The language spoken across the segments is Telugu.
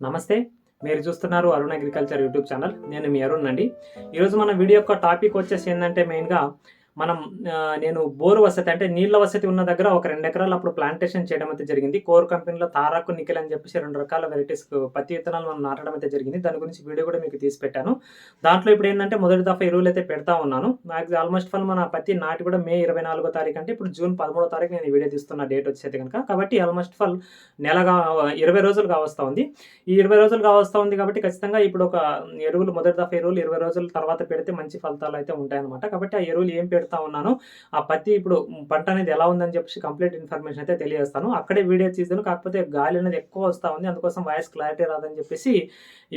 నమస్తే. మీరు చూస్తున్నారు అరుణ్ అగ్రికల్చర్ యూట్యూబ్ ఛానల్. నేను మీ అరుణ్ అండి. ఈరోజు మన వీడియో యొక్క టాపిక్ వచ్చేసి ఏంటంటే మెయిన్గా మనం నేను బోరు వసతి అంటే నీళ్ళ వసతి ఉన్న దగ్గర ఒక రెండు ఎకరాలు అప్పుడు ప్లాంటేషన్ చేయడం అయితే జరిగింది. కోర్ కంపెనీలో తారాకు నికెల్ అని చెప్పేసి రెండు రకాల వెరైటీస్ పత్తి విత్తనాలు మనం నాటడం అయితే జరిగింది. దాని గురించి వీడియో కూడా మీకు తీసి పెట్టాను. దాంట్లో ఇప్పుడు ఏంటంటే మొదటి దఫా ఎరువులు అయితే పెడతా ఉన్నాను. నాకు ఆల్మోస్ట్ ఫల్ మన పత్తి నాటి కూడా మే ఇరవై నాలుగో తారీఖు అంటే ఇప్పుడు జూన్ పదమూడో తారీఖు నేను వీడియో తీస్తున్న డేట్ వచ్చేది కనుక. కాబట్టి ఆల్మోస్ట్ ఫల్ నెలగా ఇరవై రోజులు కావస్తా ఉంది. ఈ ఇరవై రోజులు కావస్తా ఉంది కాబట్టి ఖచ్చితంగా ఇప్పుడు ఒక ఎరువులు మొదటి దఫా ఎరువులు ఇరవై రోజుల తర్వాత పెడితే మంచి ఫలితాలు అయితే ఉంటాయన్నమాట. కాబట్టి ఆ ఎరువులు ఏం పెడతా ఉన్నాను. ఆ పత్తి ఇప్పుడు పంట అనేది ఎలా ఉందని చెప్పేసి కంప్లీట్ ఇన్ఫర్మేషన్ అయితే తెలియజేస్తాను. అక్కడే వీడియో తీసాను కాకపోతే గాలి అనేది ఎక్కువ వస్తూ ఉంది. అందుకోసం వాయిస్ క్లారిటీ రాదని చెప్పేసి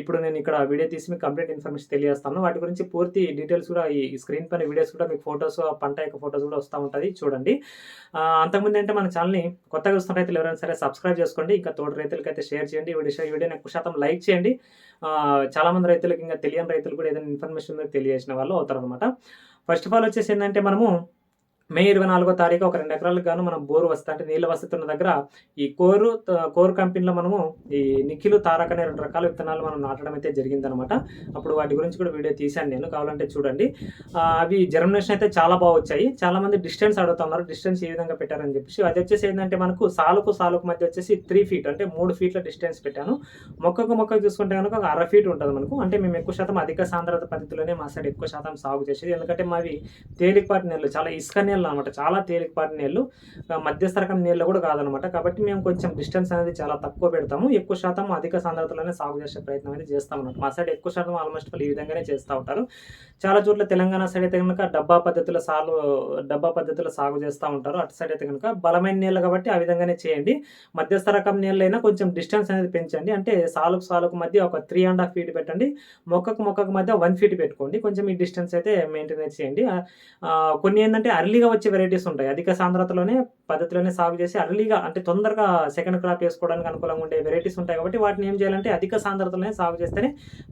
ఇప్పుడు నేను ఇక్కడ వీడియో తీసి మీకు కంప్లీట్ ఇన్ఫర్మేషన్ తెలియజేస్తాను. వాటి గురించి పూర్తి డీటెయిల్స్ కూడా ఈ స్క్రీన్ పైన వీడియోస్ కూడా మీకు ఫొటోస్ పంట యొక్క ఫొటోస్ కూడా వస్తూ ఉంటుంది చూడండి. అంతకుముందు అంటే మన ఛానల్ని కొత్తగా వస్తున్న రైతులు ఎవరైనా సరే సబ్స్క్రైబ్ చేసుకోండి. ఇంకా తోటి రైతులకి అయితే షేర్ చేయండి. వీడియో ఈ వీడియోని ఎక్కువ శాతం లైక్ చేయండి. చాలామంది చాలా మంది రైతులకు ఇంకా తెలియని రైతులు కూడా ఏదైనా ఇన్ఫర్మేషన్ ఉందో తెలియజేసిన వాళ్ళు అవుతారు అనమాట ఫస్ట్ ఆఫ్ ఆల్ వచ్చేసి ఏంటంటే మనము మే ఇరవై నాలుగో తారీఖు ఒక రెండు ఎకరాలకు గాను మనం బోరు వస్తా అంటే నీళ్ళ వసతి ఉన్న దగ్గర ఈ కోరు కోరు కంపెనీలో మనము ఈ నిఖిలు తారక్ అనే రెండు రకాల విత్తనాలు మనం నాటడం అయితే జరిగిందనమాట అప్పుడు వాటి గురించి కూడా వీడియో తీశాను నేను కావాలంటే చూడండి. అవి జర్మినేషన్ అయితే చాలా బాగా వచ్చాయి. చాలా మంది డిస్టెన్స్ అడుగుతున్నారు డిస్టెన్స్ ఏ విధంగా పెట్టారని చెప్పేసి. అది వచ్చేసి ఏంటంటే మనకు సాలుకు సాలుకు మధ్య వచ్చేసి త్రీ ఫీట్ అంటే మూడు ఫీట్ల డిస్టెన్స్ పెట్టాను. మొక్కకు మొక్కకు చూసుకుంటే కనుక ఒక అర ఫీట్ ఉంటుంది మనకు. అంటే మేము ఎక్కువ శాతం అధిక సాంద్రత పద్ధతిలోనే మా సైడ్ ఎక్కువ శాతం సాగు చేసేది. ఎందుకంటే మావి తేలికపాటి నెలలు చాలా ఇసుక నీళ్ళు అనమాట చాలా తేలికపాటి నీళ్ళు మధ్యస్థ రకం నీళ్ళు కూడా కాదనమాట కాబట్టి మేము కొంచెం డిస్టెన్స్ అనేది చాలా తక్కువ పెడతాము. ఎక్కువ శాతం అధిక సాంద్రతలోనే సాగు చేసే ప్రయత్నం అనేది చేస్తాం అనమాట మా సైడ్ ఎక్కువ శాతం ఆల్మోస్ట్ వాళ్ళు ఈ విధంగానే చేస్తూ ఉంటారు. చాలా చోట్ల తెలంగాణ సైడ్ అయితే కనుక డబ్బా పద్ధతిలో సాగు డబ్బా పద్ధతిలో సాగు చేస్తూ ఉంటారు. అటు సైడ్ అయితే కనుక బలమైన నీళ్ళు కాబట్టి ఆ విధంగానే చేయండి. మధ్యస్థ రకం నీళ్ళైనా కొంచెం డిస్టెన్స్ అనేది పెంచండి. అంటే సాలుకు సాలుకు మధ్య ఒక త్రీ అండ్ హాఫ్ ఫీట్ పెట్టండి. మొక్కకు మొక్కకు మధ్య వన్ ఫీట్ పెట్టుకోండి. కొంచెం ఈ డిస్టెన్స్ అయితే మెయింటైన్ చేయండి. కొన్ని ఏంటంటే అర్లీగా వచ్చే వెరైటీస్ ఉంటాయి. అధిక సాంద్రతలోనే పద్ధతిలోనే సాగు చేసి అర్లీగా అంటే తొందరగా సెకండ్ క్రాప్ వేసుకోవడానికి అనుకూలంగా ఉండే వెరైటీస్ ఉంటాయి కాబట్టి వాటిని ఏం చేయాలంటే అధిక సాంద్రతలోనే సాగు చేస్తేనే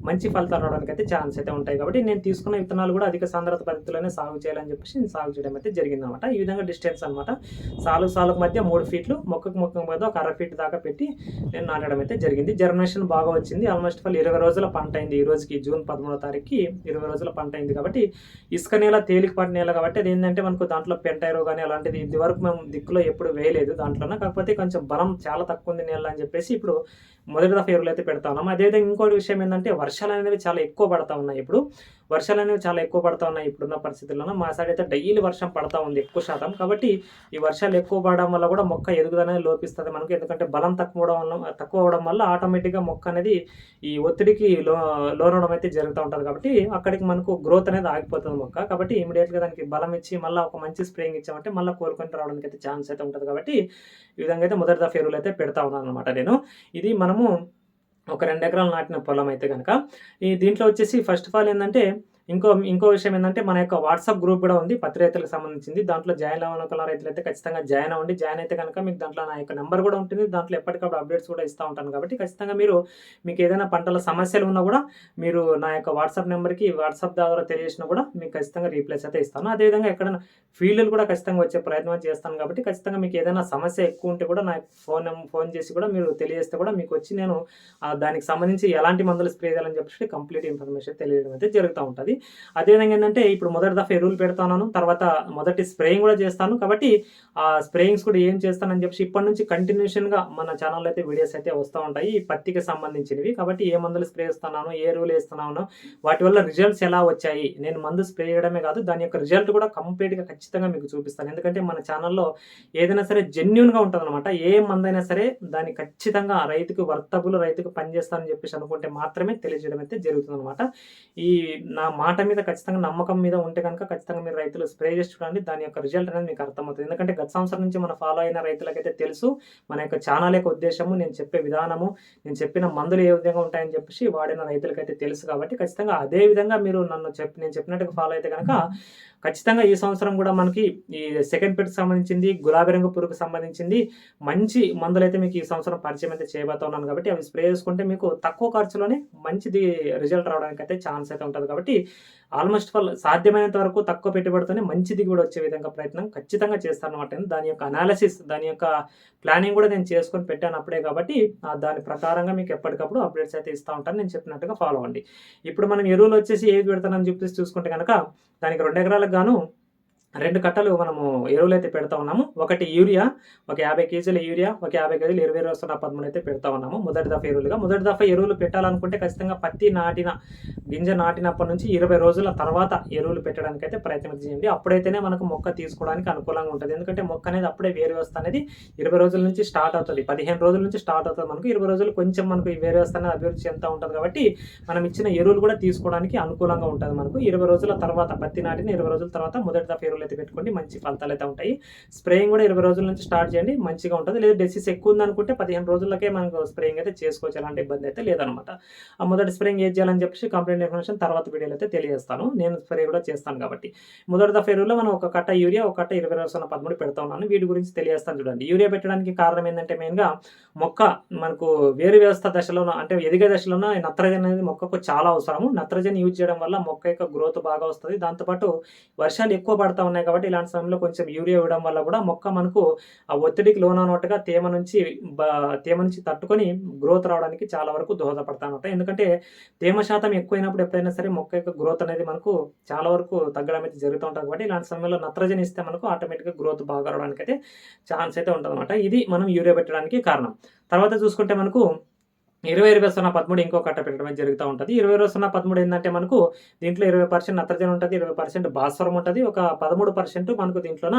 మంచి ఫలితాలు రావడానికి అయితే ఛాన్స్ అయితే ఉంటాయి. కాబట్టి నేను తీసుకున్న విత్తనాలు కూడా అధిక సాంద్రత పద్ధతిలోనే సాగు చేయాలని చెప్పేసి నేను సాగు చేయడం అయితే జరిగింది అనమాట ఈ విధంగా డిస్టెన్స్ అనమాట సాలు సాలుకు మధ్య మూడు ఫీట్లు మొక్కకు మొక్కకు మధ్య ఒక అర ఫీట్ దాకా పెట్టి నేను నాటడం అయితే జరిగింది. జర్మినేషన్ బాగా వచ్చింది. ఆల్మోస్ట్ ఫల్ ఇరవై రోజుల పంట అయింది. ఈ రోజుకి జూన్ పదమూడో తారీఖుకి ఇరవై రోజుల పంట అయింది కాబట్టి ఇసుక నేల తేలికపాటి నేల కాబట్టి అది ఏంటంటే మనకు దాంట్లో పెంటైరో కానీ అలాంటిది ఇది వరకు మేము దిక్కులో ఎప్పుడు వేయలేదు దాంట్లోనే. కాకపోతే కొంచెం బలం చాలా తక్కువ ఉంది నేల అని చెప్పేసి ఇప్పుడు మొదటి దఫా ఎరువులు అయితే పెడతా ఉన్నాం. అదేవిధంగా ఇంకోటి విషయం ఏంటంటే వర్షాలు అనేవి చాలా ఎక్కువ పడతా ఉన్నాయి ఇప్పుడు. వర్షాలు అనేవి చాలా ఎక్కువ పడతా ఉన్నాయి ఇప్పుడున్న పరిస్థితుల్లో మా సైడ్ అయితే డైలీ వర్షం పడతా ఉంది ఎక్కువ శాతం. కాబట్టి ఈ వర్షాలు ఎక్కువ పడడం వల్ల కూడా మొక్క ఎదుగుదల అనేది లోపిస్తుంది మనకి. ఎందుకంటే బలం తక్కువ వల్ల తక్కువ అవడం వల్ల ఆటోమేటిక్గా మొక్క అనేది ఈ ఒత్తిడికి లో లోనవడం అయితే జరుగుతూ ఉంటుంది. కాబట్టి అక్కడికి మనకు గ్రోత్ అనేది ఆగిపోతుంది మొక్క. కాబట్టి ఇమీడియట్గా దానికి బలం ఇచ్చి మళ్ళీ ఒక మంచి స్ప్రేయింగ్ ఇచ్చామంటే మళ్ళీ కోలుకొని రావడానికి అయితే ఛాన్స్ అయితే ఉంటుంది. కాబట్టి ఈ విధంగా అయితే మొదటి దఫా ఎరువులు అయితే పెడతా ఉన్నాను అనమాట నేను. ఇది మనం మనము ఒక రెండు ఎకరాలు నాటిన పొలం అయితే కనుక ఈ దీంట్లో వచ్చేసి ఫస్ట్ ఆఫ్ ఆల్ ఏంటంటే ఇంకో ఇంకో విషయం ఏంటంటే మన యొక్క వాట్సాప్ గ్రూప్ కూడా ఉంది పత్తి రైతులకు సంబంధించింది. దాంట్లో జాయిన్ అవ్వాలనుకున్న రైతులు అయితే ఖచ్చితంగా జాయిన్ అవ్వండి. జాయిన్ అయితే కనుక మీకు దాంట్లో నా యొక్క నెంబర్ కూడా ఉంటుంది. దాంట్లో ఎప్పటికప్పుడు అప్డేట్స్ కూడా ఇస్తూ ఉంటాను కాబట్టి ఖచ్చితంగా మీరు మీకు ఏదైనా పంటల సమస్యలు ఉన్నా కూడా మీరు నా యొక్క వాట్సాప్ నెంబర్కి వాట్సాప్ ద్వారా తెలియజేసినా కూడా మీకు ఖచ్చితంగా రీప్లేస్ అయితే ఇస్తాను. అదేవిధంగా ఎక్కడైనా ఫీల్డ్లు కూడా ఖచ్చితంగా వచ్చే ప్రయత్నం చేస్తాను కాబట్టి ఖచ్చితంగా మీకు ఏదైనా సమస్య ఎక్కువ ఉంటే కూడా నా ఫోన్ ఫోన్ చేసి కూడా మీరు తెలియజేస్తే కూడా మీకు వచ్చి నేను దానికి సంబంధించి ఎలాంటి మందులు స్ప్రే చేయాలని చెప్పేసి కంప్లీట్ ఇన్ఫర్మేషన్ తెలియడం అయితే జరుగుతూ ఉంటుంది. అదేవిధంగా ఏంటంటే ఇప్పుడు మొదటి దఫా ఎరువులు పెడతాను తర్వాత మొదటి స్ప్రేయింగ్ కూడా చేస్తాను. కాబట్టి ఆ స్ప్రేయింగ్స్ కూడా ఏం చేస్తానని చెప్పి ఇప్పటి నుంచి కంటిన్యూషన్గా మన ఛానల్లో అయితే వీడియోస్ అయితే వస్తూ ఉంటాయి. ఈ పత్తికి సంబంధించినవి. కాబట్టి ఏ మందులు స్ప్రే ఇస్తున్నాను ఏ ఎరువులు వేస్తున్నాను వాటి వల్ల రిజల్ట్స్ ఎలా వచ్చాయి? నేను మందు స్ప్రే చేయడమే కాదు దాని యొక్క రిజల్ట్ కూడా కంప్లీట్గా ఖచ్చితంగా మీకు చూపిస్తాను. ఎందుకంటే మన ఛానల్లో ఏదైనా సరే జెన్యున్గా ఉంటుందన్నమాట. ఏ మందైనా సరే దాన్ని ఖచ్చితంగా రైతుకు వర్తబుల్ రైతుకు పనిచేస్తానని చెప్పేసి అనుకుంటే మాత్రమే తెలియజేయడం అయితే జరుగుతుంది అనమాట ఈ నా మాట మీద ఖచ్చితంగా నమ్మకం మీద ఉంటే కనుక ఖచ్చితంగా మీరు రైతులు స్ప్రే చేసి చూడండి. దాని యొక్క రిజల్ట్ అనేది మీకు అర్థమవుతుంది. ఎందుకంటే గత సంవత్సరం నుంచి మన ఫాలో అయిన రైతులకైతే తెలుసు మన యొక్క ఛానల్ యొక్క ఉద్దేశము నేను చెప్పే విధానము నేను చెప్పిన మందులు ఏ విధంగా ఉంటాయని చెప్పేసి వాడిన రైతులకైతే తెలుసు కాబట్టి ఖచ్చితంగా అదే విధంగా మీరు నన్ను చెప్పి నేను చెప్పినట్టుగా ఫాలో అయితే కనుక ఖచ్చితంగా ఈ సంవత్సరం కూడా మనకి ఈ సెకండ్ పెట్కి సంబంధించింది గులాబీ రంగు పురుగుకు సంబంధించింది మంచి మందులు అయితే మీకు ఈ సంవత్సరం పరిచయం అయితే చేయబోతున్నాను కాబట్టి అవి స్ప్రే చేసుకుంటే మీకు తక్కువ ఖర్చులోనే మంచిది రిజల్ట్ రావడానికి అయితే ఛాన్స్ అయితే ఉంటుంది కాబట్టి ఆల్మోస్ట్ ఆల్ సాధ్యమైనంత వరకు తక్కువ పెట్టుబడితోనే మంచి దిగుబడి వచ్చే విధంగా ప్రయత్నం ఖచ్చితంగా చేస్తాను అనమాట దాని యొక్క అనాలిసిస్ దాని యొక్క ప్లానింగ్ కూడా నేను చేసుకొని పెట్టాను అప్పుడే కాబట్టి ఆ దాని ప్రకారంగా మీకు ఎప్పటికప్పుడు అప్డేట్స్ అయితే ఇస్తూ ఉంటాను. నేను చెప్పినట్టుగా ఫాలో అవ్వండి. ఇప్పుడు మనం ఎరువులు వచ్చేసి ఏది పెడతానని చెప్పేసి చూసుకుంటే కనుక దానికి రెండు ఎకరాలకు గాను రెండు కట్టలు మనము ఎరువులు అయితే పెడతా ఉన్నాము. ఒకటి యూరియా ఒక యాభై కేజీల యూరియా ఒక యాభై కేజీలు ఇరవై రోజుల పదమూడు అయితే పెడతా ఉన్నాము మొదటి దఫా ఎరువులుగా. మొదటి దఫా ఎరువులు పెట్టాలనుకుంటే ఖచ్చితంగా పత్తి నాటిన గింజ నాటినప్పటి నుంచి ఇరవై రోజుల తర్వాత ఎరువులు పెట్టడానికి అయితే ప్రయత్నం చేయండి. అప్పుడైతేనే మనకు మొక్క తీసుకోవడానికి అనుకూలంగా ఉంటుంది. ఎందుకంటే మొక్క అనేది అప్పుడే వేరు వ్యవస్థ అనేది ఇరవై రోజుల నుంచి స్టార్ట్ అవుతుంది. పదిహేను రోజుల నుంచి స్టార్ట్ అవుతుంది మనకు. ఇరవై రోజులు కొంచెం మనకు ఈ వేరు వ్యవస్థ అనేది అభివృద్ధి చెందుతూ ఉంటుంది కాబట్టి మనం ఇచ్చిన ఎరువులు కూడా తీసుకోవడానికి అనుకూలంగా ఉంటుంది మనకు. ఇరవై రోజుల తర్వాత పత్తి నాటిన ఇరవై రోజుల తర్వాత మొదటి దఫా ఎరువులు అయితే పెట్టుకోండి మంచి ఫలితాలు అయితే ఉంటాయి. స్ప్రేయింగ్ కూడా ఇరవై రోజుల నుంచి స్టార్ట్ చేయండి మంచిగా ఉంటుంది. లేదా డెసిస్ ఎక్కువ ఉందనుకుంటే పదిహేను రోజులకే మనకు స్ప్రేయింగ్ అయితే చేసుకోవచ్చు. ఎలాంటి ఇబ్బంది అయితే లేదనమాట. ఆ మొదటి స్ప్రేయింగ్ ఏం చేయాలని చెప్పేసి కంప్లైంట్ ఇన్ఫర్మేషన్ తర్వాత వీడియోలో అయితే తెలియజేస్తాను. నేను స్ప్రే కూడా చేస్తాను కాబట్టి. మొదటి దఫా ఎరువులో మనం ఒక కట్ట యూరియా ఒక కట్ట ఇరవై రోజుల పదమూడు పెడతా ఉన్నాను. వీటి గురించి తెలియజేస్తాను చూడండి. యూరియా పెట్టడానికి కారణం ఏంటంటే మెయిన్గా మొక్క మనకు వేరు వ్యవస్థ దశలోనో అంటే ఎదిగే దశలోనో నత్రజని అనేది మొక్కకు చాలా అవసరము. నత్రజని యూజ్ చేయడం వల్ల మొక్క యొక్క గ్రోత్ బాగా వస్తుంది. దాంతోపాటు వర్షాలు ఎక్కువ పడతా ఉన్నాయి కాబట్టి ఇలాంటి సమయంలో కొంచెం యూరియా ఇవ్వడం వల్ల కూడా మొక్క మనకు ఆ ఒత్తిడికి లోనన్నట్టుగా తేమ నుంచి తేమ నుంచి తట్టుకొని గ్రోత్ రావడానికి చాలా వరకు దోహదపడతా ఉంటాయి ఎందుకంటే తేమ శాతం ఎక్కువైనప్పుడు ఎప్పుడైనా సరే మొక్క యొక్క గ్రోత్ అనేది మనకు చాలా వరకు తగ్గడం అయితే జరుగుతూ ఉంటుంది కాబట్టి ఇలాంటి సమయంలో నత్రజని ఇస్తే మనకు ఆటోమేటిక్గా గ్రోత్ బాగా రావడానికి అయితే ఛాన్స్ అయితే ఉంటుంది ఇది మనం యూరియా పెట్టడానికి కారణం. తర్వాత చూసుకుంటే మనకు ఇరవై ఇరవై సున్నా పదమూడు ఇంకో కట్ట పెట్టడం జరుగుతూ ఉంటుంది. ఇరవై ఇరవై సున్నా పదమూడు ఏంటంటే మనకు దీంట్లో ఇరవై పర్సెంట్ నత్రజని ఉంటుంది ఇరవై పర్సెంట్ భాస్వరం ఉంటుంది. ఒక పదమూడు పర్సెంట్ మనకు దీంట్లోన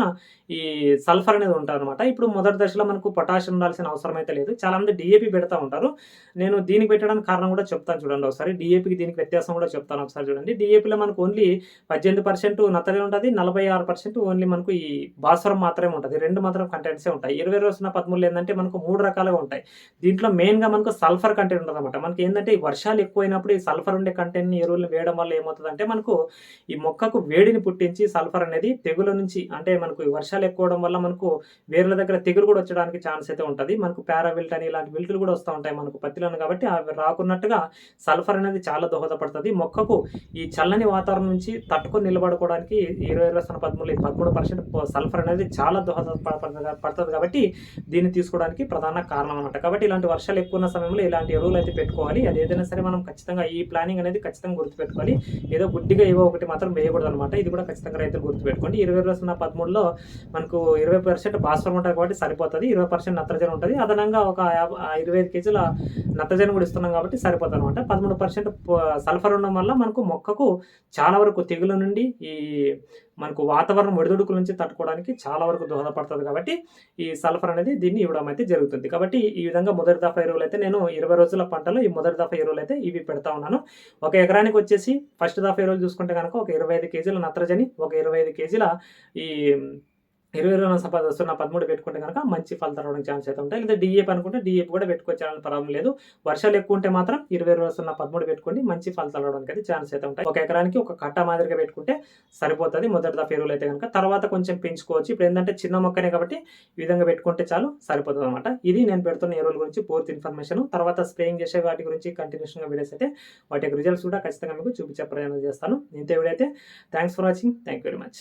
ఈ సల్ఫర్ అనేది ఉంటారనమాట అనమాట ఇప్పుడు మొదటి దశలో మనకు పొటాషియం ఉండాల్సిన అవసరం అయితే లేదు. చాలామంది డిఏపి పెడతా ఉంటారు. నేను దీనికి పెట్టడానికి కారణం కూడా చెప్తాను చూడండి ఒకసారి. డిఏపికి దీనికి వ్యత్యాసం కూడా చెప్తాను ఒకసారి చూడండి. డిఏపిలో మనకు ఓన్లీ పద్దెనిమిది పర్సెంట్ నత్రజని ఉంటుంది. నలభై ఆరు పర్సెంట్ ఓన్లీ మనకు ఈ భాస్వరం మాత్రమే ఉంటుంది. రెండు మాత్రం కంటెంట్సే ఉంటాయి. ఇరవై రోజున పదమూడు ఏంటంటే మనకు మూడు రకాలుగా ఉంటాయి. దీంట్లో మెయిన్గా మనకు సల్ఫర్ కంటెంట్ ఉంటుంది అనమాట మనకి ఏంటంటే ఈ వర్షాలు ఎక్కువైనప్పుడు ఈ సల్ఫర్ ఉండే కంటెంట్ని ఎరువులు వేయడం వల్ల ఏమవుతుందంటే మనకు ఈ మొక్కకు వేడిని పుట్టించి సల్ఫర్ అనేది తెగుల నుంచి అంటే మనకు ఈ వర్షాలు ఎక్కువ వల్ల మనకు వేర్ల దగ్గర తెగులు కూడా వచ్చడానికి ఛాన్స్ అయితే ఉంటుంది. మనకు పారావిల్ట్ అని ఇలాంటి విల్టులు కూడా వస్తూ ఉంటాయి మనకు పత్తిలోని కాబట్టి అవి రాకున్నట్టుగా సల్ఫర్ అనేది చాలా దోహదపడుతుంది. మొక్కకు ఈ చల్లని వాతావరణం నుంచి తట్టుకొని నిలబడుకోవడానికి ఇరవై ఇరవై సన్న పదమూడు పదమూడు పర్సెంట్ సల్ఫర్ అనేది చాలా దోహదపడుతుంది పడుతుంది కాబట్టి దీన్ని తీసుకోవడానికి ప్రధాన కారణం అనమాట కాబట్టి ఇలాంటి వర్షాలు ఎక్కువ ఉన్న సమయంలో ఇలా ఇలాంటి ఎరువులు అయితే పెట్టుకోవాలి. అది ఏదైనా సరే మనం ఖచ్చితంగా ఈ ప్లానింగ్ అనేది ఖచ్చితంగా గుర్తుపెట్టుకోవాలి ఏదో గుడ్డిగా ఏవో ఒకటి మాత్రం వేయకూడదు అనమాట ఇది కూడా ఖచ్చితంగా రైతులు గుర్తుపెట్టుకోండి. ఇరవై ఇరవై సున్నా పదమూడులో మనకు ఇరవై పర్సెంట్ భాస్వరం ఉంటుంది కాబట్టి సరిపోతుంది. ఇరవై పర్సెంట్ నత్రజని ఉంటుంది. అదనంగా ఒక ఇరవై ఐదు కేజీల నత్రజని కూడా ఇస్తున్నాం కాబట్టి సరిపోతుంది అనమాట పదమూడు పర్సెంట్ సల్ఫర్ ఉండడం వల్ల మనకు మొక్కకు చాలా వరకు తెగుల నుండి ఈ మనకు వాతావరణం ఒడిదుడుకుల నుంచి తట్టుకోవడానికి చాలా వరకు దోహదపడుతుంది కాబట్టి ఈ సల్ఫర్ అనేది దీన్ని ఇవ్వడం అయితే జరుగుతుంది. కాబట్టి ఈ విధంగా మొదటి దఫా ఎరువులు అయితే నేను ఇరవై రోజుల పంటలో ఈ మొదటి దఫా ఎరువులు అయితే ఇవి పెడతా ఉన్నాను. ఒక ఎకరానికి వచ్చేసి ఫస్ట్ దఫా ఎరువులు చూసుకుంటే కనుక ఒక ఇరవై ఐదు కేజీల నత్రజని ఒక ఇరవై ఐదు కేజీల ఈ ఇరవై ఇరవై సున్నా పదమూడు పెట్టుకుంటే కనుక మంచి ఫలితాలు రావడానికి ఛాన్స్ అయితే ఉంటాయి. లేదా డిఏపీ అనుకుంటే డిఏపీ కూడా పెట్టుకోవచ్చాలని ప్రాబ్లం లేదు. వర్షాలు ఎక్కువ ఉంటే మాత్రం ఇరవై ఇరవై సున్నా పదమూడు పెట్టుకోండి. మంచి ఫలితాలు రావడానికి అయితే ఛాన్స్ అయితే ఉంటాయి. ఒక ఎకరానికి ఒక కట్ట మాదిరిగా పెట్టుకుంటే సరిపోతుంది. మొదటి దఫా ఎరువులు అయితే కనుక. తర్వాత కొంచెం పెంచుకోవచ్చు. ఇప్పుడు ఏంటంటే చిన్న మొక్కనే కాబట్టి ఈ విధంగా పెట్టుకుంటే చాలు సరిపోతుంది అనమాట ఇది నేను పెడుతున్న ఎరువుల గురించి పూర్తి ఇన్ఫర్మేషన్. తర్వాత స్ప్రేయింగ్ చేసే వాటి గురించి కంటిన్యూషన్గా వీడియోస్ అయితే వాటి యొక్క రిజల్ట్స్ కూడా ఖచ్చితంగా మీకు చూపించే ప్రయాణం చేస్తాను. ఇంత వీడియో అయితే. Thanks for watching. Thank you very much.